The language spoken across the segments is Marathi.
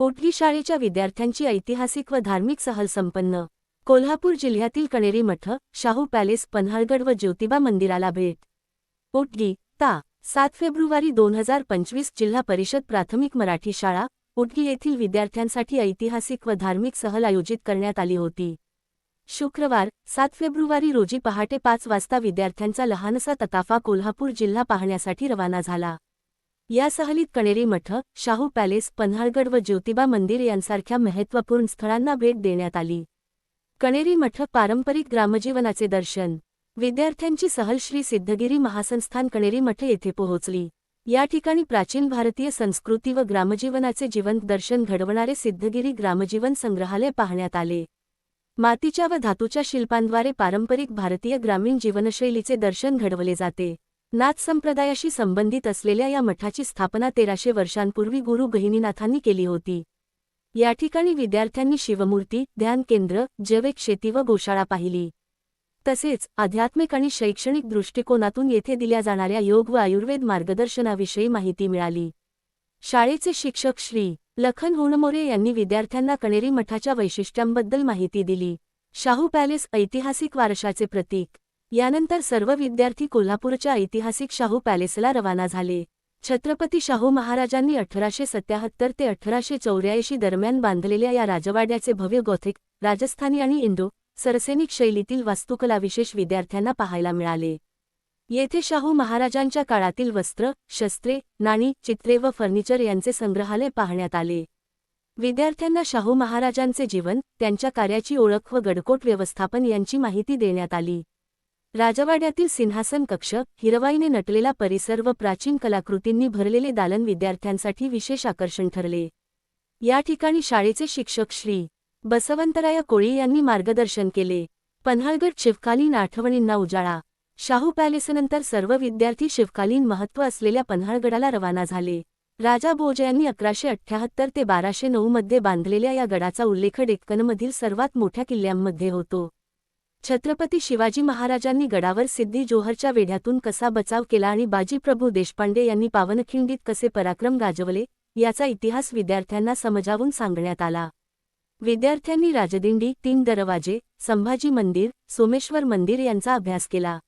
पोटगी शाळेच्या विद्यार्थ्यांची ऐतिहासिक व धार्मिक सहल संपन्न. कोल्हापूर जिल्ह्यातील कणेरी मठ शाहू पॅलेस पन्हाळगड व ज्योतिबा मंदिराला भेट. पोटगी ता सात फेब्रुवारी दोन हजार पंचवीस जिल्हा परिषद प्राथमिक मराठी शाळा पोटगी येथील विद्यार्थ्यांसाठी ऐतिहासिक व धार्मिक सहल आयोजित करण्यात आली होती. शुक्रवार सात फेब्रुवारी रोजी पहाटे पाच वाजता विद्यार्थ्यांचा लहानसा तताफा कोल्हापूर जिल्हा पाहण्यासाठी रवाना झाला. या सहलीत कणेरी मठ शाहू पॅलेस पन्हाळगड व ज्योतिबा मंदिर यांसारख्या महत्त्वपूर्ण स्थळांना भेट देण्यात आली. कणेरी मठ पारंपरिक ग्रामजीवनाचे दर्शन. विद्यार्थ्यांची सहल श्री सिद्धगिरी महासंस्थान कणेरी मठ येथे पोहोचली. या ठिकाणी प्राचीन भारतीय संस्कृती व ग्रामजीवनाचे जिवंत दर्शन घडवणारे सिद्धगिरी ग्रामजीवन संग्रहालय पाहण्यात आले. मातीच्या व धातूच्या शिल्पांद्वारे पारंपरिक भारतीय ग्रामीण जीवनशैलीचे दर्शन घडवले जाते. नाथ संप्रदायाशी संबंधित असलेल्या या मठाची स्थापना तेराशे वर्षांपूर्वी गुरु गहिनीनाथांनी केली होती. या ठिकाणी विद्यार्थ्यांनी शिवमूर्ती ध्यान केंद्र जैविक शेती व गोशाळा पाहिली. तसेच आध्यात्मिक आणि शैक्षणिक दृष्टिकोनातून येथे दिल्या जाणाऱ्या योग व आयुर्वेद मार्गदर्शनाविषयी माहिती मिळाली. शाळेचे शिक्षक श्री. लखन हुणमोरे यांनी विद्यार्थ्यांना कणेरी मठाच्या वैशिष्ट्यांबद्दल माहिती दिली. शाहू पॅलेस ऐतिहासिक वारशाचे प्रतीक. यानंतर सर्व विद्यार्थी कोल्हापूरच्या ऐतिहासिक शाहू पॅलेसला रवाना झाले. छत्रपती शाहू महाराजांनी अठराशे सत्याहत्तर ते अठराशे चौऱ्याऐंशी दरम्यान बांधलेल्या या राजवाड्याचे भव्य गॉथिक राजस्थानी आणि इंडो सरसैनिक शैलीतील वास्तुकला विशेष विद्यार्थ्यांना पाहायला मिळाले. येथे शाहू महाराजांच्या काळातील वस्त्र शस्त्रे नाणी चित्रे व फर्निचर यांचे संग्रहालय पाहण्यात आले. विद्यार्थ्यांना शाहू महाराजांचे जीवन त्यांच्या कार्याची ओळख व गडकोट व्यवस्थापन यांची माहिती देण्यात आली. राजवाड्यातील सिंहासन कक्ष हिरवाईने नटलेला परिसर व प्राचीन कलाकृतींनी भरलेले दालन विद्यार्थ्यांसाठी विशेष आकर्षण ठरले. या ठिकाणी शाळेचे शिक्षक श्री. बसवंतराया कोळी यांनी मार्गदर्शन केले. पन्हाळगड शिवकालीन आठवणींना उजाळा. शाहू पॅलेसनंतर सर्व विद्यार्थी शिवकालीन महत्त्व असलेल्या पन्हाळगडाला रवाना झाले. राजा भोज यांनी अकराशे अठ्ठ्याहत्तर ते बाराशे नऊ मध्ये बांधलेल्या या गडाचा उल्लेख डेक्कनमधील सर्वात मोठ्या किल्ल्यांमध्ये होतो. छत्रपती शिवाजी महाराजांनी गडावर सिद्धी जोहरच्या वेढ्यातून कसा बचाव केला आणि बाजीप्रभू देशपांडे यांनी पावनखिंडीत कसे पराक्रम गाजवले याचा इतिहास विद्यार्थ्यांना समजावून सांगण्यात आला. विद्यार्थ्यांनी राजदिंडी तीन दरवाजे संभाजी मंदिर सोमेश्वर मंदिर यांचा अभ्यास केला.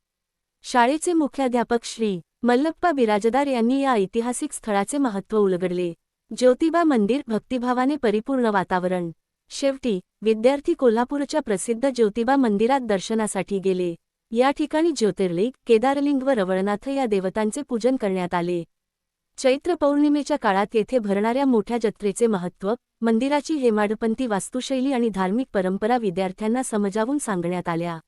शाळेचे मुख्याध्यापक श्री. मल्लप्पा बिराजदार यांनी या ऐतिहासिक स्थळाचे महत्त्व उलगडले. ज्योतिबा मंदिर भक्तिभावाने परिपूर्ण वातावरण शेवटी विद्यार्थी कोल्हापूरच्या प्रसिद्ध ज्योतिबा मंदिरात दर्शनासाठी गेले. या ठिकाणी ज्योतिर्लिंग केदारलिंग व रवळनाथ या देवतांचे पूजन करण्यात आले. चैत्र पौर्णिमेच्या काळात येथे भरणाऱ्या मोठ्या जत्रेचे महत्त्व मंदिराची हेमाडपंथी वास्तुशैली आणि धार्मिक परंपरा विद्यार्थ्यांना समजावून सांगण्यात आल्या.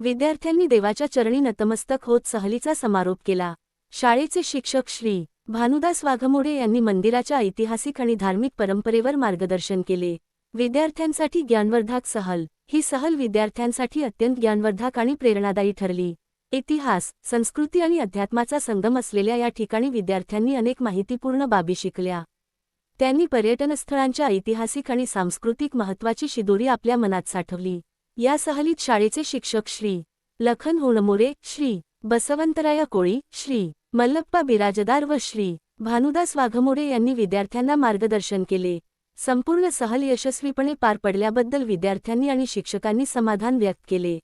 विद्यार्थ्यांनी देवाच्या चरणी नतमस्तक होत सहलीचा समारोप केला. शाळेचे शिक्षक श्री. भानुदास वाघमोडे यांनी मंदिराच्या ऐतिहासिक आणि धार्मिक परंपरेवर मार्गदर्शन केले. विद्यार्थ्यांसाठी ज्ञानवर्धक सहल. ही सहल विद्यार्थ्यांसाठी अत्यंत ज्ञानवर्धक आणि प्रेरणादायी ठरली. इतिहास संस्कृती आणि अध्यात्माचा संगम असलेल्या या ठिकाणी विद्यार्थ्यांनी अनेक माहितीपूर्ण बाबी शिकल्या. त्यांनी पर्यटनस्थळांच्या ऐतिहासिक आणि सांस्कृतिक महत्त्वाची शिदोरी आपल्या मनात साठवली. या सहलीत शाळेचे शिक्षक श्री. लखन होणमोरे श्री. बसवंतराया कोळी श्री. मल्लप्पा बिराजदार व श्री. भानुदास वाघमोडे यांनी विद्यार्थ्यांना मार्गदर्शन केले. संपूर्ण सहल यशस्वीपणे पार पडल्याबद्दल विद्यार्थ्यांनी आणि शिक्षकांनी समाधान व्यक्त केले.